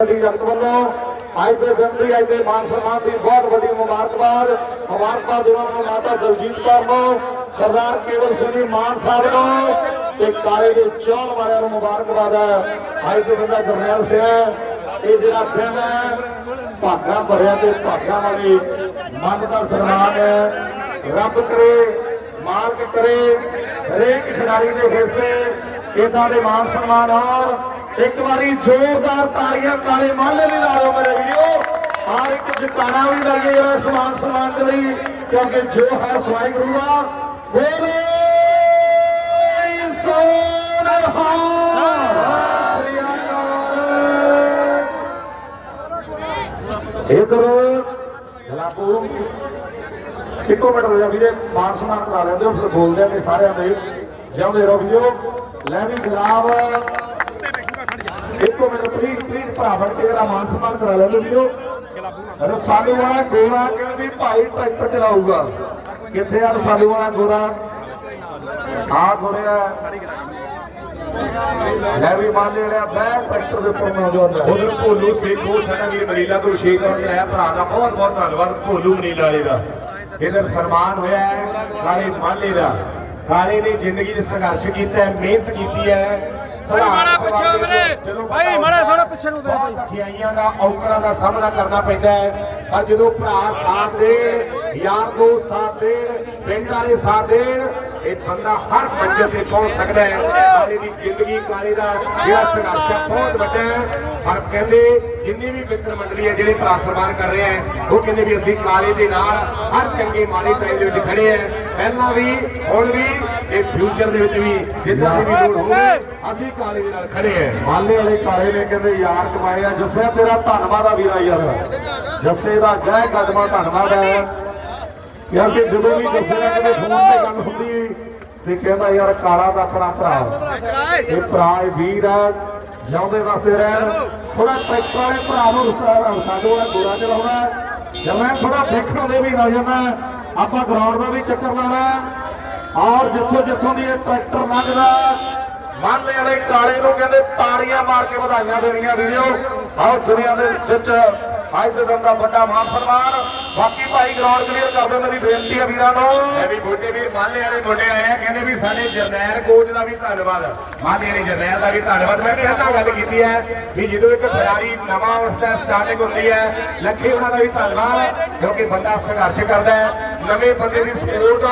ਵੱਡੀ ਜਗਤ ਵੱਲੋਂ ਅੱਜ ਦੇ ਦਿਨ ਦੀ ਅੱਜ ਦੇ ਮਾਨ ਸਨਮਾਨ ਦੀ ਬਹੁਤ ਵੱਡੀ ਮੁਬਾਰਕਬਾਦ ਮੁਬਾਰਕਬਾਦ ਦੇਵਾਂ ਮਾਤਾ ਦਲਜੀਤ ਕੌਰ ਨੂੰ, ਸਰਦਾਰ ਕੇਵਲ ਸਿੰਘ ਜੀ ਮਾਨ ਸਾਹਿਬ ਨੂੰ ਤੇ ਕਾਲੇ ਦੇ ਚੌਲ ਵਾਲਿਆਂ ਨੂੰ ਮੁਬਾਰਕਬਾਦ ਹੈ। ਅੱਜ ਦੇ ਦਿਨ ਦਾ ਜਰਨੈਲ ਸਿੰਘ ਇਹ ਜਿਹੜਾ ਦਿਨ ਹੈ, ਭਾਗਾਂ ਭਰਿਆ ਤੇ ਭਾਗਾਂ ਵਾਲੀ ਮਨ ਦਾ ਸਨਮਾਨ ਹੈ। ਰੱਬ ਕਰੇ, ਮਾਲਕ ਕਰੇ, ਹਰੇਕ ਖਿਡਾਰੀ ਦੇ ਹਿੱਸੇ ਇਦਾਂ ਦੇ ਮਾਨ ਸਨਮਾਨ ਔਰ ਇੱਕ ਵਾਰੀ ਜ਼ੋਰਦਾਰ ਤਾੜੀਆਂ ਕਾਲੇ ਮਾਲੇ ਲਈ ਲਾ ਦਿਓ ਮੇਰੇ ਵੀਡੀਓ ਹਰ ਇੱਕ ਜਕਾਰਾ ਵੀ ਲੱਗੇ ਜਿਹੜਾ ਸਮਾਨ ਸਨਮਾਨ ਦੇ ਲਈ, ਕਿਉਂਕਿ ਜੋ ਹੈ ਸਵਾਈ ਗੁਰੂ ਦਾ। ਬੋਲੇ ਸੋਨਹਾਰ ਇਧਰ ਗਲਾਬੂ ਇੱਕੋ ਮਿੰਟ ਹੋ ਜਾ ਵੀਰੇ, ਮਾਨ ਸਮਾਨ ਕਰਾ ਲੈਂਦੇ ਹੋ, ਫਿਰ ਬੋਲਦੇ ਆ ਕਿ ਸਾਰਿਆਂ ਦੇ ਜਿਉਂਦੇ ਰਹੋ ਵੀਡੀਓ ਲੈ ਵੀ ਗੁਲਾਬ ਇੱਕੋ ਮਿੰਟ ਪਲੀਜ਼ ਪਲੀਜ਼ ਭਰਾ ਬਣ ਕੇ ਜਰਾ ਮਾਨ ਸਨਮਾਨ ਕਰਾ ਲੈਂਦੇ ਵੀਡੀਓ ਰਸਾਲੂ ਵਾਲਾ ਗੋਰਾ ਕਹਿੰਦੇ ਵੀ ਭਾਈ ਟਰੈਕਟਰ ਚਲਾਊਗਾ। ਕਿੱਥੇ ਆ ਰਸਾਲੂ ਵਾਲਾ ਗੋਰਾ ਆ। ਗੋਰਿਆ ਲੈ ਵੀ ਮੰਨ ਲਿਆ ਬੈ ਟਰੈਕਟਰ ਦੇ ਉੱਪਰ ਨੌਜਵਾਨ ਉਧਰ ਭੋਲੂ ਸੇਖੋ ਸਾਡਾ ਵੀਰ ਮਰੀਲਾ ਤੋਂ ਸ਼ੇਖ ਕਰਨ ਰਿਹਾ, ਭਰਾ ਦਾ ਬਹੁਤ ਬਹੁਤ ਧੰਨਵਾਦ ਭੋਲੂ ਮਰੀਲਾ ਵਾਲੇ ਦਾ। ਇਧਰ ਸਨਮਾਨ ਹੋਇਆ ਹੈ ਕਾਲੇ ਮਾਲੇ ਦਾ। ਕਾਲੇ ਨੇ ਜ਼ਿੰਦਗੀ 'ਚ ਸੰਘਰਸ਼ ਕੀਤਾ ਹੈ, ਮਿਹਨਤ ਕੀਤੀ ਹੈ। ਭਾਈ ਮਾੜਾ ਪਿੱਛੇ ਵੀਰੇ। ਭਾਈ ਮਾੜਾ ਥੋੜ੍ਹਾ ਪਿੱਛੇ ਨੂੰ ਵੀਰੇ ਭਾਈ। ਠਿਆਈਆਂ ਦਾ ਔਕੜਾਂ ਦਾ ਸਾਹਮਣਾ ਕਰਨਾ ਪੈਂਦਾ ਹੈ। ਪਰ ਜਦੋਂ ਭਰਾ ਸਾਥ ਦੇਣ ਯਾਰ ਦੋਸਤ ਸਾਥ ਦੇਣ ਪਿੰਡ ਵਾਲੇ ਸਾਥ ਦੇਣ ਇਹ ਬੰਦਾ ਹਰ ਮੰਜ਼ਿਲ ਤੇ ਪਹੁੰਚ ਸਕਦਾ ਹੈ। ਕਾਲੇ ਦੀ ਜ਼ਿੰਦਗੀ ਕਾਲੇ ਦਾ ਜਿਹੜਾ ਸੰਘਰਸ਼ ਹੈ ਬਹੁਤ ਵੱਡਾ ਹੈ। ਪਰ ਕਹਿੰਦੇ ਜਿੰਨੀ ਵੀ ਮਿੱਤਰ ਮੰਡਲੀ ਹੈ ਜਿਹੜੇ ਭਰਾ ਸਨਮਾਨ ਕਰ ਰਹੇ ਹੈ ਉਹ ਕਹਿੰਦੇ ਵੀ ਅਸੀਂ ਕਾਲੇ ਦੇ ਨਾਲ ਹਰ ਚੰਗੇ ਮਾੜੇ ਟਾਈਮ ਦੇ ਵਿੱਚ ਖੜੇ ਹੈ। ਪਹਿਲਾਂ ਵੀ ਹੁਣ ਵੀ ਤੇ ਫਿਊਚਰ ਦੇ ਵਿੱਚ ਵੀ ਜਿੱਦਾਂ ਦੀ ਵੀ ਲੋੜ ਹੋਵੇ ਅਸੀਂ ਕਾਲੇ ਦੇ ਨਾਲ ਖੜੇ ਹੈ। ਮਾਲੇ ਵਾਲੇ ਕਾਲੇ ਨੇ ਕਹਿੰਦੇ ਯਾਰ ਕਮਾਏ ਆ ਜੱਸੇ ਤੇਰਾ ਧੰਨਵਾਦ ਆ ਵੀਰਾ ਯਾਰ। ਜੱਸੇ ਦਾ ਗਹਿ ਕਦਮਾ ਧੰਨਵਾਦ ਹੈ। ਯਾਰ ਕਿ ਜਦੋਂ ਵੀ ਜੱਸੇ ਨਾਲ ਕਿਤੇ ਫੋਨ ਤੇ ਗੱਲ ਹੁੰਦੀ ਤੇ ਕਹਿੰਦਾ ਯਾਰ ਕਾਲਾ ਦਾ ਆਪਣਾ ਭਰਾ। ਇਹ ਭਰਾ ਇਹ ਵੀਰ ਹੈ। ਜਿਉਂਦੇ ਵਾਸਤੇ ਰਹਿਣ। ਥੋੜਾ ਟਰੈਕਟਰ ਵਾਲੇ ਭਰਾ ਨੂੰ ਰਸਾ- ਸਾਡੇ ਗੋੜਾ ਚਲਾਉਣਾ ਜਾਂ ਮੈਂ ਥੋੜਾ ਦੇਖਣ ਦੇ ਵੀ ਨਾ ਜਾਣਾ ਆਪਾਂ ਗਰਾਊਂਡ ਦਾ ਵੀ ਚੱਕਰ ਲਾਣਾ ਔਰ ਜਿੱਥੋਂ ਜਿੱਥੋਂ ਦੀ ਇਹ ਟਰੈਕਟਰ ਲੰਘਦਾ ਮਾਲੇ ਵਾਲੇ ਕਾਲੇ ਨੂੰ ਕਹਿੰਦੇ ਤਾੜੀਆਂ ਮਾਰ ਕੇ ਵਧਾਈਆਂ ਦੇਣੀਆਂ ਵੀਡੀਓ ਔਰ ਦੁਨੀਆ ਦੇ ਵਿੱਚ ਅੱਜ ਦੇ ਦਿਨ ਦਾ ਵੱਡਾ ਮਾਨ ਸਨਮਾਨ। ਬਾਕੀ ਭਾਈ ਗਰਾਊਂਡ ਕਲੀਅਰ ਕਰ ਦਿਓ, ਮੇਰੀ ਬੇਨਤੀ ਹੈ ਵੀਰਾਂ ਨੂੰ। ਇਹ ਵੀ ਮੋਢੇ ਵੀਰ ਮਾਲੇ ਵਾਲੇ ਮੋਢੇ ਆਏ ਆ, ਕਹਿੰਦੇ ਵੀ ਸਾਡੇ ਜਰਨੈਲ ਕੋਚ ਦਾ ਵੀ ਧੰਨਵਾਦ। ਮਾਲੇ ਵਾਲੇ ਜਰਨੈਲ ਦਾ ਵੀ ਧੰਨਵਾਦ। ਮੈਂ ਪਹਿਲਾਂ ਗੱਲ ਕੀਤੀ ਹੈ ਵੀ ਜਦੋਂ ਇੱਕ ਖਿਡਾਰੀ ਨਵਾਂ ਉਸ ਉੱਠਦਾ ਸਟਾਰਟਿੰਗ ਹੁੰਦੀ ਹੈ, ਲੱਖੇ ਉਹਨਾਂ ਦਾ ਵੀ ਧੰਨਵਾਦ, ਕਿਉਂਕਿ ਬੰਦਾ ਸੰਘਰਸ਼ ਕਰਦਾ ਹੈ। ਨਵੇਂ ਬੰਦੇ ਦੀ ਸਪੋਰਟ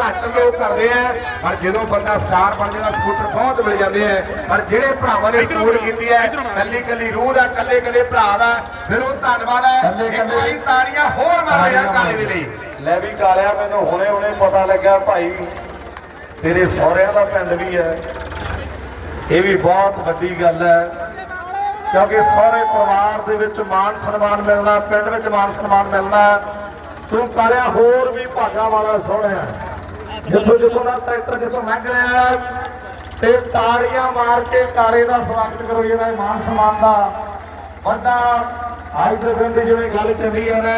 ਘੱਟ ਲੋਕ ਕਰਦੇ ਆ ਪਰ ਜਦੋਂ ਬੰਦਾ ਸਟਾਰ ਬਣ ਜਾਂਦਾ ਸਪੋਰਟਰ ਬਹੁਤ ਮਿਲ ਜਾਂਦੇ ਆ। ਪਰ ਜਿਹੜੇ ਭਰਾਵਾਂ ਨੇ ਸਪੋਰਟ ਕੀਤੀ ਹੈ ਕੱਲੀ ਕੱਲੀ ਰੂਹ ਦਾ ਕੱਲੇ ਕੱਲੇ ਭਰਾ ਦਾ ਫਿਰ ਉਹ ਧੰਨਵਾਦ ਹੈ। ਕੱਲੇ- ਇੱਕ ਕੱਲੇ- ਵਾਰੀ ਤਾੜੀਆਂ ਹੋਰ ਮਾਰੋ ਯਾਰ ਕਾਲੇ ਦੇ ਲਈ ਲੈ ਵੀ ਕਾਲਿਆ ਮੈਨੂੰ ਹੁਣੇ ਹੁਣੇ ਪਤਾ ਲੱਗਾ ਭਾਈ ਤੇਰੇ ਸਹੁਰਿਆਂ ਦਾ ਪਿੰਡ ਵੀ ਹੈ। ਇਹ ਵੀ ਬਹੁਤ ਵੱਡੀ ਗੱਲ ਹੈ। ਕਿਉਂਕਿ ਸਹੁਰੇ ਪਰਿਵਾਰ ਦੇ ਵਿੱਚ ਮਾਨ ਸਨਮਾਨ ਮਿਲਣਾ ਪਿੰਡ ਵਿੱਚ ਮਾਨ ਸਨਮਾਨ ਮਿਲਣਾ ਤੂੰ ਕਾਲਿਆ ਹੋਰ ਵੀ ਭਾਗਾ ਵਾਲਾ ਸੋਹਣਿਆ ਜਿੱਥੋਂ ਜਿੱਥੋਂ ਦਾ ਟਰੈਕਟਰ ਜਿੱਥੋਂ ਲੰਘ ਰਿਹਾ ਤੇ ਤਾੜੀਆਂ ਮਾਰ ਕੇ ਤਾਰੇ ਦਾ ਸਵਾਗਤ ਕਰੋ, ਜਿਹੜਾ ਮਾਨ ਸਨਮਾਨ ਦਾ ਵੱਡਾ ਅੱਜ ਦੇ ਦਿਨ ਦੀ ਜਿਵੇਂ ਗੱਲ ਚੱਲੀ ਹੈ।